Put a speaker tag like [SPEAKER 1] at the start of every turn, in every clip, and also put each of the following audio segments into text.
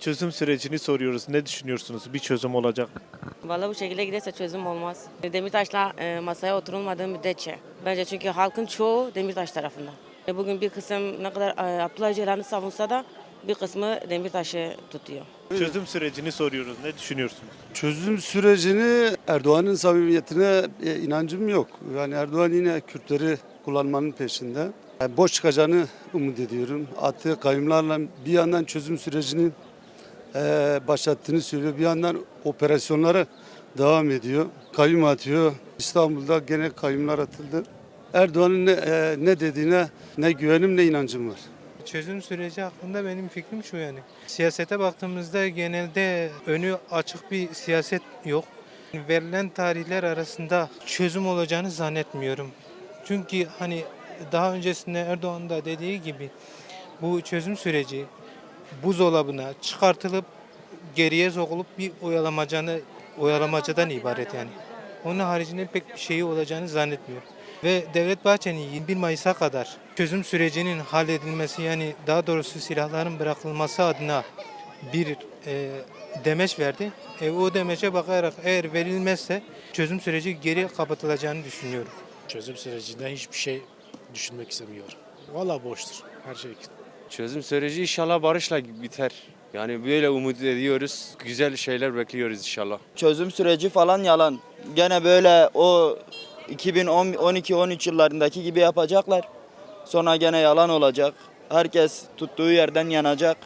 [SPEAKER 1] Çözüm sürecini soruyoruz. Ne düşünüyorsunuz? Bir çözüm olacak.
[SPEAKER 2] Vallahi bu şekilde giderse çözüm olmaz. Demirtaş'la e, masaya oturulmadığı müddetçe. Bence çünkü halkın çoğu Demirtaş tarafında. E, bugün bir kısım ne kadar e, Abdullah Öcalan'ı savunsa da bir kısmı Demirtaş'ı tutuyor.
[SPEAKER 1] Çözüm sürecini soruyoruz. Ne düşünüyorsunuz?
[SPEAKER 3] Çözüm sürecini Erdoğan'ın samimiyetine inancım yok. Yani Erdoğan yine Kürtleri kullanmanın peşinde. Yani boş çıkacağını umut ediyorum. Attığı kayımlarla bir yandan çözüm sürecinin e, başlattığını söylüyor. Bir yandan operasyonlara devam ediyor. Kayyum atıyor. İstanbul'da gene kayyumlar atıldı. Erdoğan'ın ne, e, ne dediğine ne güvenim ne inancım var.
[SPEAKER 4] Çözüm süreci hakkında benim fikrim şu yani. Siyasete baktığımızda genelde önü açık bir siyaset yok. Verilen tarihler arasında çözüm olacağını zannetmiyorum. Çünkü hani daha öncesinde Erdoğan da dediği gibi bu çözüm süreci buzdolabına çıkartılıp geriye sokulup bir oyalamacanı oyalamacadan ibaret yani. Onun haricinde pek bir şeyi olacağını zannetmiyorum. Ve Devlet Bahçeli 21 Mayıs'a kadar çözüm sürecinin halledilmesi yani daha doğrusu silahların bırakılması adına bir e, demeç verdi. E, o demeçe bakarak eğer verilmezse çözüm süreci geri kapatılacağını düşünüyorum.
[SPEAKER 5] Çözüm sürecinden hiçbir şey düşünmek istemiyorum. Valla boştur her şey.
[SPEAKER 6] Çözüm süreci inşallah barışla biter. Yani böyle umut ediyoruz. Güzel şeyler bekliyoruz inşallah.
[SPEAKER 7] çözüm süreci falan yalan. Gene böyle o 2012-13 yıllarındaki gibi yapacaklar. Sonra gene yalan olacak. Herkes tuttuğu yerden yanacak.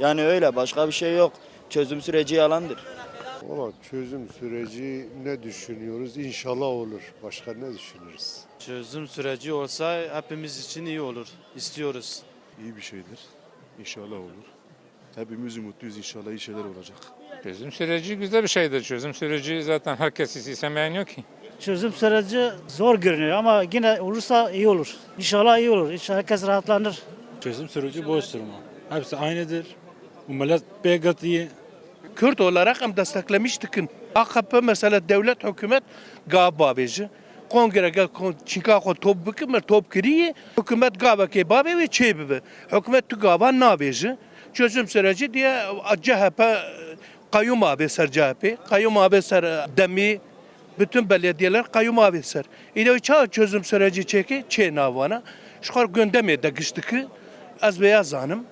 [SPEAKER 7] Yani öyle başka bir şey yok. Çözüm süreci yalandır.
[SPEAKER 8] Valla çözüm süreci ne düşünüyoruz? İnşallah olur. Başka ne düşünürüz?
[SPEAKER 9] Çözüm süreci olsa hepimiz için iyi olur. İstiyoruz.
[SPEAKER 8] İyi bir şeydir. İnşallah olur. Hepimiz umutluyuz inşallah iyi şeyler olacak.
[SPEAKER 10] Çözüm süreci güzel bir şeydir. Çözüm süreci zaten herkes istemeyen yok ki.
[SPEAKER 11] Çözüm süreci zor görünüyor ama yine olursa iyi olur. İnşallah iyi olur. İnşallah herkes rahatlanır.
[SPEAKER 5] Çözüm süreci boştur ama. Hepsi aynıdır. Bu millet pek iyi.
[SPEAKER 12] Kürt olarak hem desteklemiştik. AKP mesela devlet hükümet galiba bezi. Kongre gel ko top büküm mer top kiriye hükümet galiba ke babe ve çebi hükümet tu galiba ne bezi çözüm süreci diye CHP kayyum abi ser CHP kayyum abi ser demi bütün belediyeler kayyum abi ser. İle çağ çözüm süreci çeki çe navana. Şu kadar gündeme de gıştıkı az beyaz hanım